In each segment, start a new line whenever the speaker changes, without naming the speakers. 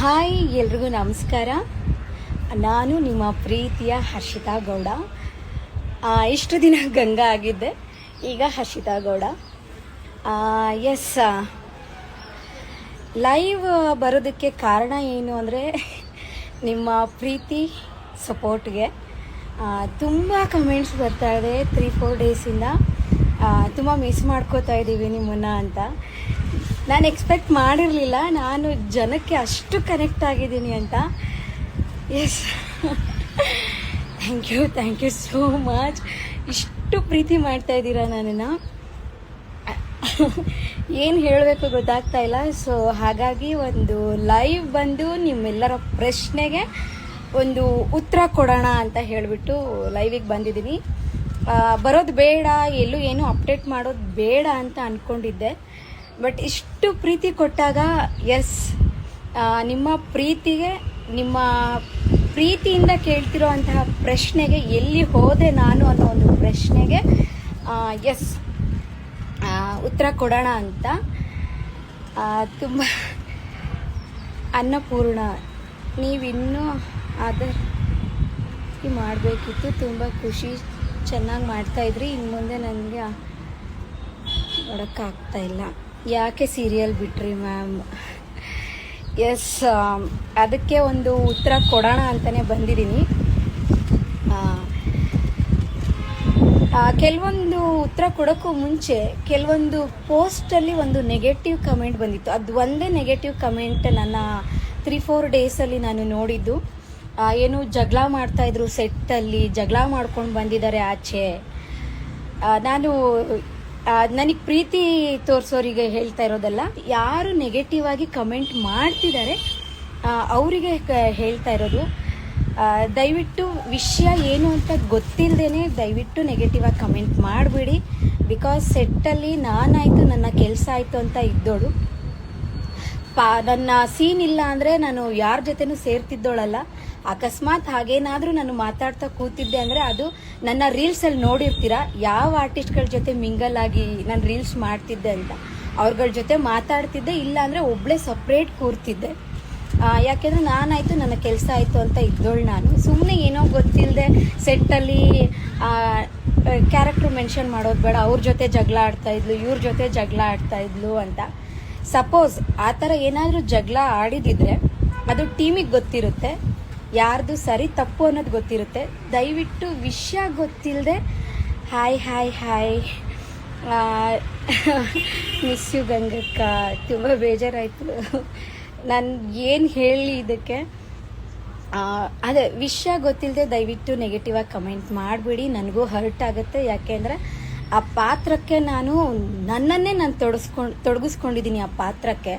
Hi ಎಲ್ರಿಗೂ ನಮಸ್ಕಾರ. ನಾನು ನಿಮ್ಮ ಪ್ರೀತಿಯ ಹರ್ಷಿತಾ ಗೌಡ. ಆ, ಇಷ್ಟು ದಿನ ಗಂಗಾ ಆಗಿದ್ದೆ. ಈಗ ಹರ್ಷಿತಾ ಗೌಡ. ಎಸ್ ಲೈವ್ ಬರೋದಕ್ಕೆ ಕಾರಣ ಏನು ಅಂದರೆ ನಿಮ್ಮ ಪ್ರೀತಿ ಸಪೋರ್ಟ್ಗೆ ತುಂಬ ಕಮೆಂಟ್ಸ್ ಬರ್ತಾ ಇದೆ. ತ್ರೀ ಫೋರ್ ಡೇಸಿಂದ ತುಂಬ ಮಿಸ್ ಮಾಡ್ಕೋತಾ ಇದ್ದೀವಿ ನಿಮ್ಮನ್ನು ಅಂತ. ನಾನು ಎಕ್ಸ್ಪೆಕ್ಟ್ ಮಾಡಿರಲಿಲ್ಲ. ನಾನು ಜನಕ್ಕೆ ಅಷ್ಟು ಕನೆಕ್ಟ್ ಆಗಿದ್ದೀನಿ ಅಂತ. Yes thank you thank you so much ಇಷ್ಟು ಪ್ರೀತಿ ಮಾಡ್ತಾ ಇದ್ದೀರಾ ನನ್ನನ್ನು ಏನು ಹೇಳಬೇಕು ಗೊತ್ತಾಗ್ತಾ ಇಲ್ಲ. ಸೊ ಹಾಗಾಗಿ ಒಂದು ಲೈವ್ ಬಂದು ನಿಮ್ಮೆಲ್ಲರ ಪ್ರಶ್ನೆಗೆ ಒಂದು ಉತ್ತರ ಕೊಡೋಣ ಅಂತ ಹೇಳಿಬಿಟ್ಟು ಲೈವಿಗೆ ಬಂದಿದ್ದೀನಿ. ಬರೋದು ಬೇಡ, ಎಲ್ಲೂ ಏನು ಅಪ್ಡೇಟ್ ಮಾಡೋದು ಬೇಡ ಅಂತ ಅಂದ್ಕೊಂಡಿದ್ದೆ ಬಟ್ ಇಷ್ಟು ಪ್ರೀತಿ ಕೊಟ್ಟಾಗ ಎಸ್ ನಿಮ್ಮ ಪ್ರೀತಿಗೆ, ನಿಮ್ಮ ಪ್ರೀತಿಯಿಂದ ಕೇಳ್ತಿರೋ ಅಂತಹ ಪ್ರಶ್ನೆಗೆ ಎಲ್ಲಿ ಹೋದೆ ನಾನು ಅನ್ನೋ ಒಂದು ಪ್ರಶ್ನೆಗೆ ಎಸ್ ಉತ್ತರ ಕೊಡೋಣ ಅಂತ. ತುಂಬ ಅನ್ನಪೂರ್ಣ, ನೀವಿನ್ನೂ ಅದರ್ ಮಾಡಬೇಕಿತ್ತು. ತುಂಬ ಖುಷಿ ಚೆನ್ನಾಗಿ ಮಾಡ್ತಾಯಿದ್ರಿ ಇನ್ನು ಮುಂದೆ ನನಗೆ ನೋಡೋಕ್ಕಾಗ್ತಾ ಇಲ್ಲ. ಯಾಕೆ ಸೀರಿಯಲ್ ಬಿಟ್ರಿ ಮ್ಯಾಮ್ ಎಸ್ ಅದಕ್ಕೆ ಒಂದು ಉತ್ತರ ಕೊಡೋಣ ಅಂತಲೇ ಬಂದಿದ್ದೀನಿ. ಕೆಲವೊಂದು ಉತ್ತರ ಕೊಡೋಕ್ಕೂ ಮುಂಚೆ ಕೆಲವೊಂದು ಪೋಸ್ಟಲ್ಲಿ ಒಂದು ನೆಗೆಟಿವ್ ಕಮೆಂಟ್ ಬಂದಿತ್ತು. ಅದು ಒಂದೇ ನೆಗೆಟಿವ್ ಕಮೆಂಟ್ ನನ್ನ ತ್ರೀ ಫೋರ್ ಡೇಸಲ್ಲಿ ನಾನು ನೋಡಿದ್ದು. ಏನು ಜಗಳ ಮಾಡ್ತಾಯಿದ್ರು ಸೆಟ್ಟಲ್ಲಿ ಜಗಳ ಮಾಡ್ಕೊಂಡು ಬಂದಿದ್ದಾರೆ ಆಚೆ. ನಾನು ನನಗೆ ಪ್ರೀತಿ ತೋರಿಸೋರಿಗೆ ಹೇಳ್ತಾ ಇರೋದಲ್ಲ, ಯಾರು ನೆಗೆಟಿವ್ ಆಗಿ ಕಮೆಂಟ್ ಮಾಡ್ತಿದ್ದಾರೆ ಅವರಿಗೆ ಹೇಳ್ತಾ ಇರೋದು. ದಯವಿಟ್ಟು ವಿಷಯ ಏನು ಅಂತ ಗೊತ್ತಿಲ್ಲದೇನೆ ದಯವಿಟ್ಟು ನೆಗೆಟಿವ್ ಆಗಿ ಕಮೆಂಟ್ ಮಾಡಬೇಡಿ ಬಿಕಾಸ್ ಸೆಟ್ಟಲ್ಲಿ ನಾನಾಯಿತು, ನನ್ನ ಕೆಲಸ ಆಯಿತು ಅಂತ ಇದ್ದೋಳು. ಪಾ, ನನ್ನ ಸೀನ್ ಇಲ್ಲ ಅಂದರೆ ನಾನು ಯಾರ ಜೊತೆನೂ ಸೇರ್ತಿದ್ದೋಳಲ್ಲ. ಅಕಸ್ಮಾತ್ ಹಾಗೇನಾದರೂ ನಾನು ಮಾತಾಡ್ತಾ ಕೂತಿದ್ದೆ ಅಂದರೆ ಅದು ನನ್ನ ರೀಲ್ಸಲ್ಲಿ ನೋಡಿರ್ತೀರಾ, ಯಾವ ಆರ್ಟಿಸ್ಟ್ಗಳ ಜೊತೆ ಮಿಂಗಲ್ ಆಗಿ ನಾನು ರೀಲ್ಸ್ ಮಾಡ್ತಿದ್ದೆ ಅಂತ. ಅವ್ರಗಳ ಜೊತೆ ಮಾತಾಡ್ತಿದ್ದೆ ಇಲ್ಲ ಅಂದ್ರೆ ಒಬ್ಬಳೇ ಸಪ್ರೇಟ್ ಕೂರ್ತಿದ್ದೆ ಯಾಕೆಂದ್ರೆ ನಾನಾಯಿತು, ನನ್ನ ಕೆಲಸ ಆಯಿತು ಅಂತ ಇದ್ದೋಳು ನಾನು. ಸುಮ್ಮನೆ ಏನೋ ಗೊತ್ತಿಲ್ಲದೆ ಸೆಟ್ಟಲ್ಲಿ ಕ್ಯಾರೆಕ್ಟರ್ ಮೆನ್ಷನ್ ಮಾಡೋದು ಬೇಡ, ಅವ್ರ ಜೊತೆ ಜಗಳ ಆಡ್ತಾ ಇದ್ಲು, ಇವ್ರ ಜೊತೆ ಜಗಳ ಆಡ್ತಾ ಇದ್ಲು ಅಂತ. ಸಪೋಸ್ ಆ ಥರ ಏನಾದರೂ ಜಗಳ ಆಡಿದಿದ್ರೆ ಅದು ಟೀಮಿಗೆ ಗೊತ್ತಿರುತ್ತೆ. ಯಾರ್ದು ಸರಿ ತಪ್ಪು ಅನ್ನೋದು ಗೊತ್ತಿರುತ್ತೆ. ದಯವಿಟ್ಟು ವಿಷಯ ಗೊತ್ತಿಲ್ಲದೆ hi hi hi. Miss you ಗಂಗಕ್ಕ. ತುಂಬ ಬೇಜಾರಾಯಿತು. ನಾನು ಏನು ಹೇಳಿ ಇದಕ್ಕೆ? ಅದೇ, ವಿಷಯ ಗೊತ್ತಿಲ್ಲದೆ ದಯವಿಟ್ಟು ನೆಗೆಟಿವ್ ಆಗಿ ಕಮೆಂಟ್ ಮಾಡಿಬಿಡಿ. ನನಗೂ ಹರ್ಟ್ ಆಗುತ್ತೆ. ಯಾಕೆಂದರೆ ಆ ಪಾತ್ರಕ್ಕೆ ನಾನು ನನ್ನನ್ನೇ ನಾನು ತೊಡಸ್ಕೊಂಡು, ತೊಡಗಿಸ್ಕೊಂಡಿದ್ದೀನಿ ಆ ಪಾತ್ರಕ್ಕೆ.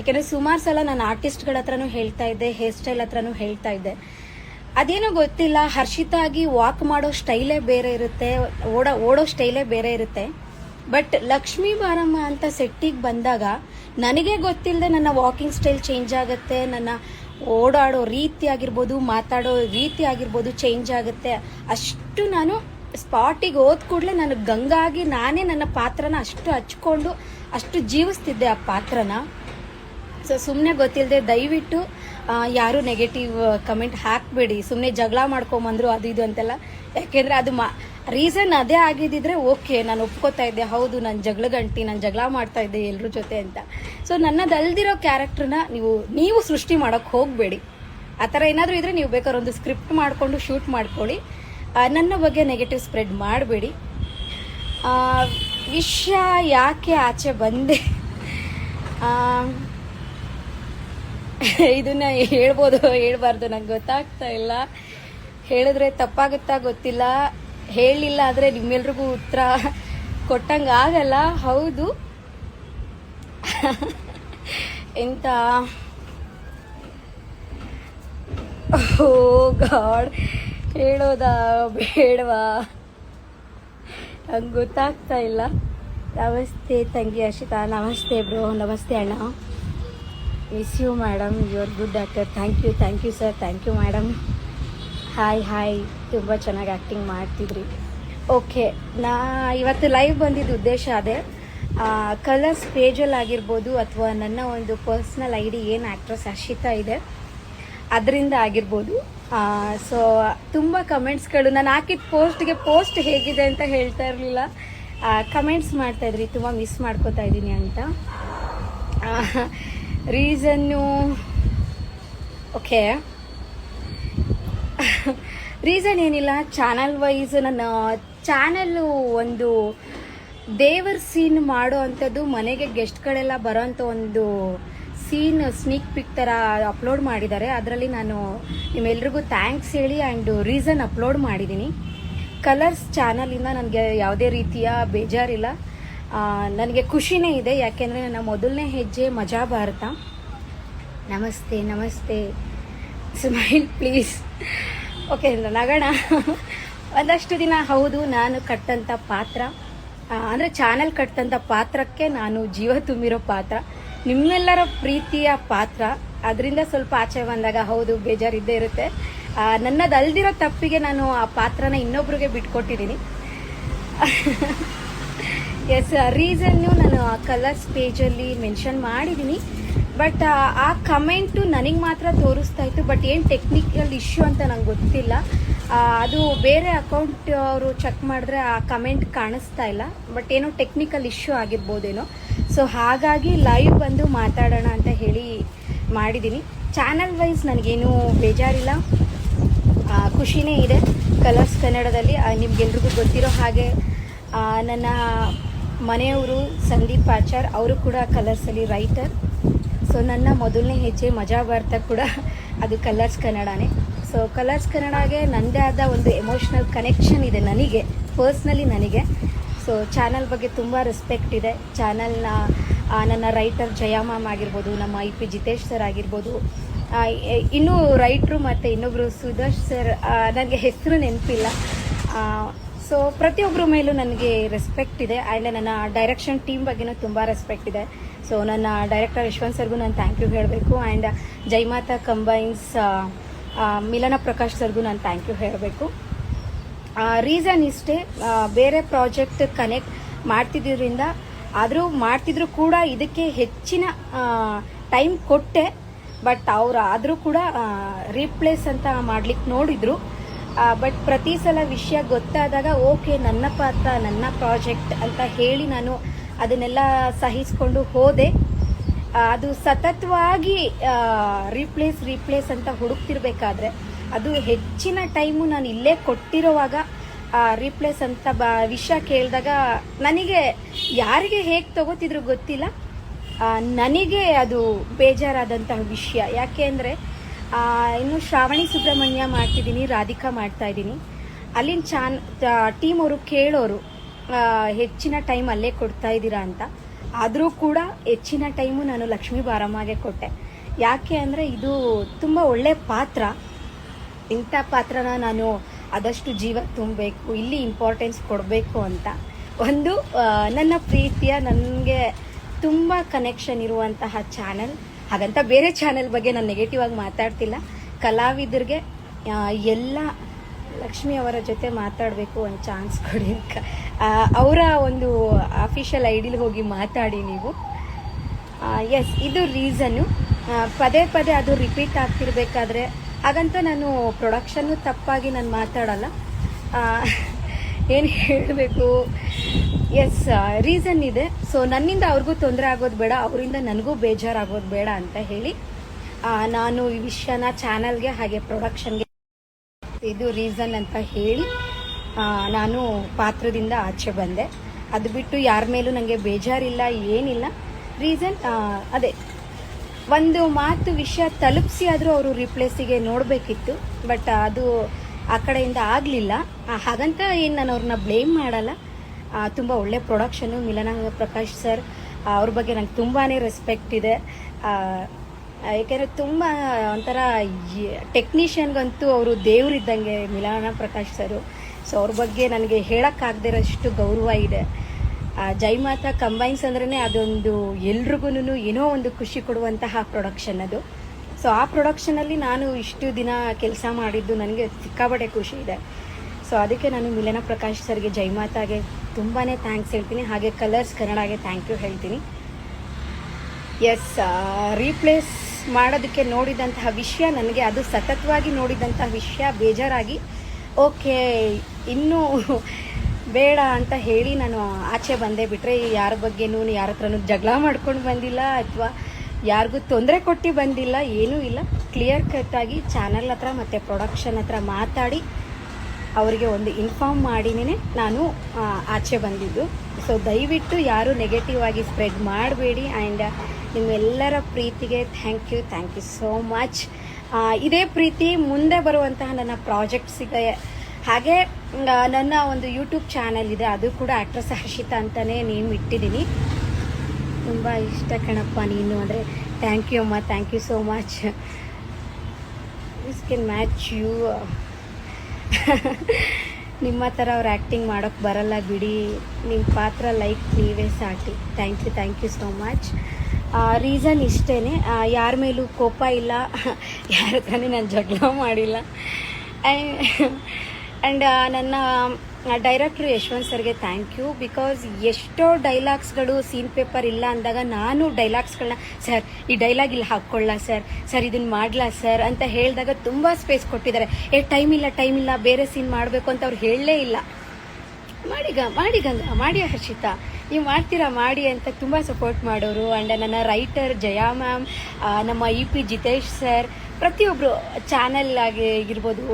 ಯಾಕೆಂದರೆ ಸುಮಾರು ಸಲ ನಾನು ಆರ್ಟಿಸ್ಟ್ಗಳ ಹತ್ರನೂ ಹೇಳ್ತಾ ಇದ್ದೆ ಹೇರ್ ಸ್ಟೈಲ್ ಹತ್ರನೂ ಹೇಳ್ತಾ ಇದ್ದೆ. ಅದೇನೋ ಗೊತ್ತಿಲ್ಲ, ಹರ್ಷಿತಾಗಿ ವಾಕ್ ಮಾಡೋ ಸ್ಟೈಲೇ ಬೇರೆ ಇರುತ್ತೆ, ಓಡೋ ಓಡೋ ಸ್ಟೈಲೇ ಬೇರೆ ಇರುತ್ತೆ. ಬಟ್ ಲಕ್ಷ್ಮೀ ಬಾರಮ್ಮ ಅಂತ ಸೆಟ್ಟಿಗೆ ಬಂದಾಗ ನನಗೆ ಗೊತ್ತಿಲ್ಲದೆ ನನ್ನ ವಾಕಿಂಗ್ ಸ್ಟೈಲ್ ಚೇಂಜ್ ಆಗುತ್ತೆ, ನನ್ನ ಓಡಾಡೋ ರೀತಿ ಆಗಿರ್ಬೋದು, ಮಾತಾಡೋ ರೀತಿ ಆಗಿರ್ಬೋದು ಚೇಂಜ್ ಆಗುತ್ತೆ. ಅಷ್ಟು ನಾನು ಸ್ಪಾಟಿಗೆ ಹೋದ ಕೂಡಲೇ ನಾನು ಗಂಗಾಗಿ ನಾನೇ ನನ್ನ ಪಾತ್ರನ ಅಷ್ಟು ಹಚ್ಕೊಂಡು, ಅಷ್ಟು ಜೀವಿಸ್ತಿದ್ದೆ ಆ ಪಾತ್ರನ. ಸೊ ಸುಮ್ಮನೆ ಗೊತ್ತಿಲ್ಲದೆ ದಯವಿಟ್ಟು ಯಾರೂ ನೆಗೆಟಿವ್ ಕಮೆಂಟ್ ಹಾಕಬೇಡಿ. ಸುಮ್ಮನೆ ಜಗಳ ಮಾಡ್ಕೊಂಬಂದ್ರು ಅದು ಇದು ಅಂತೆಲ್ಲ. ಯಾಕೆಂದರೆ ಅದು ಮಾ ರೀಸನ್ ಅದೇ ಆಗಿದ್ದಿದ್ರೆ ಓಕೆ ನಾನು ಒಪ್ಕೋತಾ ಇದ್ದೆ. ಹೌದು, ನಾನು ಜಗಳ ಗಂಟಿ ನಾನು ಜಗಳ ಮಾಡ್ತಾ ಇದ್ದೆ ಎಲ್ಲರ ಜೊತೆ ಅಂತ. ಸೊ ನನ್ನದಲ್ದಿರೋ ಕ್ಯಾರೆಕ್ಟರ್ನ ನೀವು ನೀವು ಸೃಷ್ಟಿ ಮಾಡೋಕ್ಕೆ ಹೋಗಬೇಡಿ. ಆ ಥರ ಏನಾದರೂ ಇದ್ದರೆ ನೀವು ಬೇಕಾದ್ರೆ ಒಂದು ಸ್ಕ್ರಿಪ್ಟ್ ಮಾಡಿಕೊಂಡು ಶೂಟ್ ಮಾಡ್ಕೊಳ್ಳಿ. ನನ್ನ ಬಗ್ಗೆ ನೆಗೆಟಿವ್ ಸ್ಪ್ರೆಡ್ ಮಾಡಬೇಡಿ. ವಿಷಯ ಯಾಕೆ ಆಚೆ ಬಂದೆ? ಇದನ್ನ ಹೇಳ್ಬೋದು, ಹೇಳ್ಬಾರ್ದು, ನಂಗೆ ಗೊತ್ತಾಗ್ತಾ ಇಲ್ಲ. ಹೇಳಿದ್ರೆ ತಪ್ಪಾಗುತ್ತಾ ಗೊತ್ತಿಲ್ಲ. ಹೇಳಲಿಲ್ಲ ಆದರೆ ನಿಮ್ಮೆಲ್ರಿಗೂ ಉತ್ತರ ಕೊಟ್ಟಂಗೆ ಆಗಲ್ಲ. ಹೌದು. ಎಂತ? Oh god. ಹೇಳೋದಾ ಬೇಡವಾ? ನಂಗೆ ಗೊತ್ತಾಗ್ತಾ ಇಲ್ಲ. ನಮಸ್ತೆ ತಂಗಿ ಹರ್ಷಿತಾ. ನಮಸ್ತೆ ಬ್ರೋ. ನಮಸ್ತೆ ಅಣ್ಣ. Miss you madam your good actor thank you thank you sir thank you madam hi hi ತುಂಬ ಚೆನ್ನಾಗಿ ಆ್ಯಕ್ಟಿಂಗ್ ಮಾಡ್ತಿದ್ರಿ. ಓಕೆ ನಾ ಇವತ್ತು ಲೈವ್ ಬಂದಿದ್ದ ಉದ್ದೇಶ ಅದೇ. ಕಲರ್ಸ್ ಪೇಜಲ್ಲಿ ಆಗಿರ್ಬೋದು ಅಥವಾ ನನ್ನ ಒಂದು ಪರ್ಸ್ನಲ್ ಐ ಡಿ ಏನು ಆ್ಯಕ್ಟ್ರೆಸ್ ಅರ್ಷಿತಾ ಇದೆ. ಅದರಿಂದ ಆಗಿರ್ಬೋದು. ಸೊ ತುಂಬ ಕಮೆಂಟ್ಸ್ಗಳು ನಾನು ಹಾಕಿದ ಪೋಸ್ಟ್ಗೆ ಪೋಸ್ಟ್ ಹೇಗಿದೆ ಅಂತ ಹೇಳ್ತಾ ಇರಲಿಲ್ಲ. ಕಮೆಂಟ್ಸ್ ಮಾಡ್ತಾಯಿದ್ರಿ ತುಂಬ ಮಿಸ್ ಮಾಡ್ಕೋತಾ ಇದ್ದೀನಿ ಅಂತ. ರೀಸನ್ನು ಓಕೆ ರೀಸನ್ ಏನಿಲ್ಲ ಚಾನಲ್ ವೈಸ್ ನನ್ನ ಚಾನಲ್ಲು ಒಂದು ದೇವರ ಸೀನ್ ಮಾಡೋ ಅಂಥದ್ದು, ಮನೆಗೆ ಗೆಸ್ಟ್ಗಳೆಲ್ಲ ಬರೋ ಅಂಥ ಒಂದು ಸೀನ್ ಸ್ನೀಕ್ ಪಿಕ್ ಥರ ಅಪ್ಲೋಡ್ ಮಾಡಿದ್ದಾರೆ. ಅದರಲ್ಲಿ ನಾನು ನಿಮ್ಮೆಲ್ರಿಗೂ ಥ್ಯಾಂಕ್ಸ್ ಹೇಳಿ ಆ್ಯಂಡ್ ರೀಸನ್ ಅಪ್ಲೋಡ್ ಮಾಡಿದ್ದೀನಿ. ಕಲರ್ಸ್ ಚಾನಲಿಂದ ನನಗೆ ಯಾವುದೇ ರೀತಿಯ ಬೇಜಾರಿಲ್ಲ. ನನಗೆ ಖುಷಿನೇ ಇದೆ, ಯಾಕೆಂದರೆ ನನ್ನ ಮೊದಲನೇ ಹೆಜ್ಜೆ ಮಜಾ ಭಾರತ. ನಮಸ್ತೆ ನಮಸ್ತೆ. ಸ್ಮೈಲ್ ಪ್ಲೀಸ್ ಓಕೆ ನಗಣ. ಒಂದಷ್ಟು ದಿನ ಹೌದು, ನಾನು ಕಟ್ಟಂಥ ಪಾತ್ರ. ಅಂದರೆ ಚಾನಲ್ ಕಟ್ಟಂಥ ಪಾತ್ರಕ್ಕೆ ನಾನು ಜೀವ ತುಂಬಿರೋ ಪಾತ್ರ. ನಿಮ್ಮೆಲ್ಲರ ಪ್ರೀತಿಯ ಪಾತ್ರ. ಅದರಿಂದ ಸ್ವಲ್ಪ ಆಚೆ ಬಂದಾಗ ಹೌದು, ಬೇಜಾರಿದ್ದೇ ಇರುತ್ತೆ. ನನ್ನದು ಅಲ್ದಿರೋ ತಪ್ಪಿಗೆ ನಾನು ಆ ಪಾತ್ರನ ಇನ್ನೊಬ್ರಿಗೆ ಬಿಟ್ಕೊಟ್ಟಿದ್ದೀನಿ. ಎಸ್ ರೀಸನ್ನು ನಾನು ಕಲರ್ಸ್ ಪೇಜಲ್ಲಿ ಮೆನ್ಷನ್ ಮಾಡಿದ್ದೀನಿ ಬಟ್ ಆ ಕಮೆಂಟು ನನಗೆ ಮಾತ್ರ ತೋರಿಸ್ತಾ ಇತ್ತು. ಬಟ್ ಏನು ಟೆಕ್ನಿಕಲ್ ಇಶ್ಯೂ ಅಂತ ನಂಗೆ ಗೊತ್ತಿಲ್ಲ. ಅದು ಬೇರೆ ಅಕೌಂಟ್ ಅವರು ಚೆಕ್ ಮಾಡಿದ್ರೆ ಆ ಕಮೆಂಟ್ ಕಾಣಿಸ್ತಾ ಇಲ್ಲ. ಬಟ್ ಏನೋ ಟೆಕ್ನಿಕಲ್ ಇಶ್ಯೂ ಆಗಿರ್ಬೋದೇನೋ. ಸೊ ಹಾಗಾಗಿ ಲೈವ್ ಬಂದು ಮಾತಾಡೋಣ ಅಂತ ಹೇಳಿ ಮಾಡಿದ್ದೀನಿ ಚಾನಲ್ ವೈಸ್ ನನಗೇನು ಬೇಜಾರಿಲ್ಲ. ಖುಷಿನೇ ಇದೆ. ಕಲರ್ಸ್ ಕನ್ನಡದಲ್ಲಿ ನಿಮ್ಗೆಲ್ರಿಗೂ ಗೊತ್ತಿರೋ ಹಾಗೆ ನನ್ನ ಮನೆಯವರು ಸಂದೀಪ್ ಆಚಾರ್, ಅವರು ಕೂಡ ಕಲರ್ಸಲ್ಲಿ ರೈಟರ್ ಸೊ ನನ್ನ ಮೊದಲನೇ ಹೆಜ್ಜೆ ಮಜಾ ಭಾರತ ಕೂಡ ಅದು ಕಲರ್ಸ್ ಕನ್ನಡನೇ. ಸೊ ಕಲರ್ಸ್ ಕನ್ನಡಗೆ ನನ್ನದೇ ಆದ ಒಂದು ಎಮೋಷ್ನಲ್ ಕನೆಕ್ಷನ್ ಇದೆ ನನಗೆ ಪರ್ಸ್ನಲಿ ನನಗೆ. ಸೊ ಚಾನಲ್ ಬಗ್ಗೆ ತುಂಬ ರೆಸ್ಪೆಕ್ಟ್ ಇದೆ. ಚಾನಲ್ನ ನನ್ನ ರೈಟರ್ ಜಯಾ ಮ್ಯಾಮ್ ಆಗಿರ್ಬೋದು, ನಮ್ಮ ಐ ಪಿ ಜಿತೇಶ್ ಸರ್ ಆಗಿರ್ಬೋದು. ಇನ್ನೂ ರೈಟ್ರು ಮತ್ತು ಇನ್ನೊಬ್ಬರು ಸುದರ್ಶ್ ಸರ್ ನನಗೆ ಹೆಸರು ನೆನಪಿಲ್ಲ. ಸೊ ಪ್ರತಿಯೊಬ್ಬರ ಮೇಲೂ ನನಗೆ ರೆಸ್ಪೆಕ್ಟ್ ಇದೆ. ಆ್ಯಂಡ್ ನನ್ನ ಡೈರೆಕ್ಷನ್ ಟೀಮ್ ಬಗ್ಗೆನೂ ತುಂಬ ರೆಸ್ಪೆಕ್ಟ್ ಇದೆ. ಸೊ ನನ್ನ ಡೈರೆಕ್ಟರ್ ಯಶವಂತ್ ಸರ್ಗೂ ನಾನು ಥ್ಯಾಂಕ್ ಯು ಹೇಳಬೇಕು. ಆ್ಯಂಡ್ ಜೈಮಾತಾ ಕಂಬೈನ್ಸ್ ಮಿಲನ ಪ್ರಕಾಶ್ ಸರ್ಗೂ ನಾನು ಥ್ಯಾಂಕ್ ಯು ಹೇಳಬೇಕು. ರೀಸನ್ ಇಷ್ಟೇ. ಬೇರೆ ಪ್ರಾಜೆಕ್ಟ್ ಕನೆಕ್ಟ್ ಮಾಡ್ತಿದ್ದರಿಂದ ಆದರೂ ಮಾಡ್ತಿದ್ರು ಕೂಡ ಇದಕ್ಕೆ ಹೆಚ್ಚಿನ ಟೈಮ್ ಕೊಟ್ಟೆ. ಬಟ್ ಅವ್ರು ಆದರೂ ಕೂಡ ರೀಪ್ಲೇಸ್ ಅಂತ ಮಾಡ್ಲಿಕ್ಕೆ ನೋಡಿದ್ರು. ಬಟ್ ಪ್ರತಿ ಸಲ ವಿಷಯ ಗೊತ್ತಾದಾಗ ಓಕೆ ನನ್ನ ಪಾತ್ರ, ನನ್ನ ಪ್ರಾಜೆಕ್ಟ್ ಅಂತ ಹೇಳಿ ನಾನು ಅದನ್ನೆಲ್ಲ ಸಹಿಸ್ಕೊಂಡು ಹೋದೆ. ಅದು ಸತತವಾಗಿ ರೀಪ್ಲೇಸ್ ರೀಪ್ಲೇಸ್ ಅಂತ ಹುಡುಕ್ತಿರ್ಬೇಕಾದ್ರೆ, ಅದು ಹೆಚ್ಚಿನ ಟೈಮು ನಾನು ಇಲ್ಲೇ ಕೊಟ್ಟಿರುವಾಗ ರೀಪ್ಲೇಸ್ ಅಂತ ಬ, ವಿಷಯ ಕೇಳಿದಾಗ ನನಗೆ ಯಾರಿಗೆ ಹೇಗೆ ತಗೋತಿದ್ರು ಗೊತ್ತಿಲ್ಲ. ನನಗೆ ಅದು ಬೇಜಾರಾದಂತಹ ವಿಷಯ. ಯಾಕೆ ಅಂದರೆ ಇನ್ನು ಶ್ರಾವಣಿ ಸುಬ್ರಹ್ಮಣ್ಯ ಮಾಡ್ತಿದ್ದೀನಿ, ರಾಧಿಕಾ ಮಾಡ್ತಾ ಇದ್ದೀನಿ. ಅಲ್ಲಿನ ಚಾನ್ ಟೀಮ್ ಅವರು ಕೇಳೋರು ಹೆಚ್ಚಿನ ಟೈಮ್ ಅಲ್ಲೇ ಕೊಡ್ತಾ ಇದ್ದೀರಾ ಅಂತ. ಆದರೂ ಕೂಡ ಹೆಚ್ಚಿನ ಟೈಮು ನಾನು ಲಕ್ಷ್ಮೀ ಬಾರಮ್ಮಗೆ ಕೊಟ್ಟೆ. ಯಾಕೆ ಅಂದರೆ ಇದು ತುಂಬ ಒಳ್ಳೆ ಪಾತ್ರ. ಇಂಥ ಪಾತ್ರನ ನಾನು ಆದಷ್ಟು ಜೀವ ತುಂಬಬೇಕು, ಇಲ್ಲಿ ಇಂಪಾರ್ಟೆನ್ಸ್ ಕೊಡಬೇಕು ಅಂತ. ಒಂದು ನನ್ನ ಪ್ರೀತಿಯ, ನನಗೆ ತುಂಬ ಕನೆಕ್ಷನ್ ಇರುವಂತಹ ಚಾನಲ್ ಹಾಗಂತ ಬೇರೆ ಚಾನೆಲ್ ಬಗ್ಗೆ ನಾನು ನೆಗೆಟಿವ್ ಆಗಿ ಮಾತಾಡ್ತಿಲ್ಲ. ಕಲಾವಿದರಿಗೆ ಎಲ್ಲ ಲಕ್ಷ್ಮಿ ಅವರ ಜೊತೆ ಮಾತಾಡಬೇಕು ಒಂದು ಚಾನ್ಸ್ ಕೊಡಿ ಅಂತ. ಅವರ ಒಂದು ಅಫಿಷಿಯಲ್ ಐಡಿಲಿ ಹೋಗಿ ಮಾತಾಡಿ ನೀವು. ಎಸ್ ಇದು ರೀಸನ್ನು ಪದೇ ಪದೇ ಅದು ರಿಪೀಟ್ ಆಗ್ತಿರ್ಬೇಕಾದ್ರೆ, ಹಾಗಂತ ನಾನು ಪ್ರೊಡಕ್ಷನ್ನು ತಪ್ಪಾಗಿ ನಾನು ಮಾತಾಡಲ್ಲ. ಏನು ಹೇಳಬೇಕು? ಎಸ್ ರೀಸನ್ ಇದೆ. ಸೊ ನನ್ನಿಂದ ಅವ್ರಿಗೂ ತೊಂದರೆ ಆಗೋದು ಬೇಡ, ಅವರಿಂದ ನನಗೂ ಬೇಜಾರಾಗೋದು ಬೇಡ ಅಂತ ಹೇಳಿ ನಾನು ಈ ವಿಷಯನ ಚಾನಲ್ಗೆ ಹಾಗೆ ಪ್ರೊಡಕ್ಷನ್ಗೆ ಇದು ರೀಸನ್ ಅಂತ ಹೇಳಿ ನಾನು ಪಾತ್ರದಿಂದ ಆಚೆ ಬಂದೆ. ಅದು ಬಿಟ್ಟು ಯಾರ ಮೇಲೂ ನನಗೆ ಬೇಜಾರಿಲ್ಲ, ಏನಿಲ್ಲ. ರೀಸನ್ ಅದೇ. ಒಂದು ಮಾತು ವಿಷಯ ತಲುಪಿಸಿ ಆದರೂ ಅವರು ರಿಪ್ಲೇಸಿಗೆ ನೋಡಬೇಕಿತ್ತು ಬಟ್ ಅದು ಆ ಕಡೆಯಿಂದ ಆಗಲಿಲ್ಲ. ಹಾಗಂತ ಏನು ನಾನು ಅವ್ರನ್ನ ಬ್ಲೇಮ್ ಮಾಡಲ್ಲ. ತುಂಬ ಒಳ್ಳೆ ಪ್ರೊಡಕ್ಷನ್ನು ಮಿಲನ ಪ್ರಕಾಶ್ ಸರ್ ಅವ್ರ ಬಗ್ಗೆ ನಂಗೆ ತುಂಬಾ ರೆಸ್ಪೆಕ್ಟ್ ಇದೆ. ಯಾಕೆಂದರೆ ತುಂಬ ಒಂಥರ ಟೆಕ್ನಿಷಿಯನ್ಗಂತೂ ಅವರು ದೇವರಿದ್ದಂಗೆ ಮಿಲನ ಪ್ರಕಾಶ್ ಸರು ಸೊ ಅವ್ರ ಬಗ್ಗೆ ನನಗೆ ಹೇಳೋಕ್ಕಾಗದಿರೋಷ್ಟು ಗೌರವ ಇದೆ. ಜೈಮಾತಾ ಕಂಬೈನ್ಸ್ ಅಂದ್ರೆ ಅದೊಂದು ಎಲ್ರಿಗೂ ಏನೋ ಒಂದು ಖುಷಿ ಕೊಡುವಂತಹ ಪ್ರೊಡಕ್ಷನ್ ಅದು. ಸೊ ಆ ಪ್ರೊಡಕ್ಷನಲ್ಲಿ ನಾನು ಇಷ್ಟು ದಿನ ಕೆಲಸ ಮಾಡಿದ್ದು ನನಗೆ ಸಿಕ್ಕಾಪಟ್ಟೆ ಖುಷಿ ಇದೆ. ಸೊ ಅದಕ್ಕೆ ನಾನು ಮಿಲನ ಪ್ರಕಾಶ್ ಸರ್ಗೆ ಜೈಮಾತಾಗೆ ತುಂಬಾ ಥ್ಯಾಂಕ್ಸ್ ಹೇಳ್ತೀನಿ. ಹಾಗೆ ಕಲರ್ಸ್ ಕನ್ನಡಗೆ ಥ್ಯಾಂಕ್ ಯು ಹೇಳ್ತೀನಿ. ಎಸ್ ರೀಪ್ಲೇಸ್ ಮಾಡೋದಕ್ಕೆ ನೋಡಿದಂತಹ ವಿಷಯ ನನಗೆ ಅದು ಸತತವಾಗಿ ನೋಡಿದಂತಹ ವಿಷಯ, ಬೇಜಾರಾಗಿ. ಓಕೆ ಇನ್ನೂ ಬೇಡ ಅಂತ ಹೇಳಿ ನಾನು ಆಚೆ ಬಂದೇ ಬಿಟ್ಟರೆ ಯಾರ ಬಗ್ಗೆನೂ ಯಾರ ಹತ್ರನೂ ಜಗಳ ಮಾಡ್ಕೊಂಡು ಬಂದಿಲ್ಲ ಅಥವಾ ಯಾರಿಗೂ ತೊಂದರೆ ಕೊಟ್ಟು ಬಂದಿಲ್ಲ, ಏನೂ ಇಲ್ಲ. ಕ್ಲಿಯರ್ ಕಟ್ಟಾಗಿ ಚಾನಲ್ ಹತ್ರ ಮತ್ತು ಪ್ರೊಡಕ್ಷನ್ ಹತ್ರ ಮಾತಾಡಿ ಅವರಿಗೆ ಒಂದು ಇನ್ಫಾರ್ಮ್ ಮಾಡಿನೇ ನಾನು ಆಚೆ ಬಂದಿದ್ದು. ಸೊ ದಯವಿಟ್ಟು ಯಾರು ನೆಗೆಟಿವ್ ಆಗಿ ಸ್ಪ್ರೆಡ್ ಮಾಡಬೇಡಿ ಆ್ಯಂಡ್ ನಿಮ್ಮೆಲ್ಲರ ಪ್ರೀತಿಗೆ thank you thank you so much ಇದೇ ಪ್ರೀತಿ ಮುಂದೆ ಬರುವಂತಹ ನನ್ನ ಪ್ರಾಜೆಕ್ಟ್ಸಿಗೆ ಹಾಗೆ ನನ್ನ ಒಂದು ಯೂಟ್ಯೂಬ್ ಚಾನಲ್ ಇದೆ. ಅದು ಕೂಡ ಆ್ಯಕ್ಟ್ರೆಸ್ ಹರ್ಷಿತಾ ಅಂತಲೇ ನೇಮ್ ಇಟ್ಟಿದ್ದೀನಿ. ತುಂಬ ಇಷ್ಟ ಕಣಪ್ಪ ನೀನು. ಅಂದರೆ ಥ್ಯಾಂಕ್ ಯು ಅಮ್ಮ thank you so much this can match you ನಿಮ್ಮ ಥರ ಅವ್ರು ಆ್ಯಕ್ಟಿಂಗ್ ಮಾಡೋಕ್ಕೆ ಬರಲ್ಲ ಬಿಡಿ. ನಿಮ್ಮ ಪಾತ್ರ ಲೈಕ್ ನೀವೇ ಸಾಟಿ thank you thank you so much reason ಇಷ್ಟೇ ಯಾರ ಮೇಲೂ ಕೋಪ ಇಲ್ಲ. ಯಾರ ತಾನೇ ನಾನು ಜಗಳ ಮಾಡಿಲ್ಲ. ಆ್ಯಂಡ್ ನನ್ನ ಡೈರೆಕ್ಟ್ರು ಯಶವಂತ್ ಸರ್ಗೆ ಥ್ಯಾಂಕ್ ಯು ಬಿಕಾಸ್ ಎಷ್ಟೋ ಡೈಲಾಗ್ಸ್ಗಳು ಸೀನ್ ಪೇಪರ್ ಇಲ್ಲ ಅಂದಾಗ ನಾನು ಡೈಲಾಗ್ಸ್ಗಳನ್ನ ಸರ್ ಈ ಡೈಲಾಗ್ ಇಲ್ಲಿ ಹಾಕ್ಕೊಳ್ಳ ಸರ್ ಸರ್ ಇದನ್ನು ಮಾಡಲಾ ಸರ್ ಅಂತ ಹೇಳಿದಾಗ ತುಂಬ ಸ್ಪೇಸ್ ಕೊಟ್ಟಿದ್ದಾರೆ. ಏ ಟೈಮ್ ಇಲ್ಲ ಟೈಮ್ ಇಲ್ಲ. ಬೇರೆ ಸೀನ್ ಮಾಡಬೇಕು ಅಂತ ಅವ್ರು ಹೇಳಲೇ ಇಲ್ಲ. ಮಾಡಿ ಗ ಮಾಡಿ ಗಂಗ, ಮಾಡಿ ಹರ್ಷಿತಾ. ನೀವು ಮಾಡ್ತೀರಾ, ಮಾಡಿ ಅಂತ ತುಂಬ ಸಪೋರ್ಟ್ ಮಾಡೋರು. ಆ್ಯಂಡ್ ನನ್ನ ರೈಟರ್ ಜಯಾ ಮ್ಯಾಮ್ ನಮ್ಮ ಇ ಪಿ ಜಿತೇಶ್ ಸರ್ ಪ್ರತಿಯೊಬ್ಬರು ಚಾನಲ್ ಆಗಿರ್ಬೋದು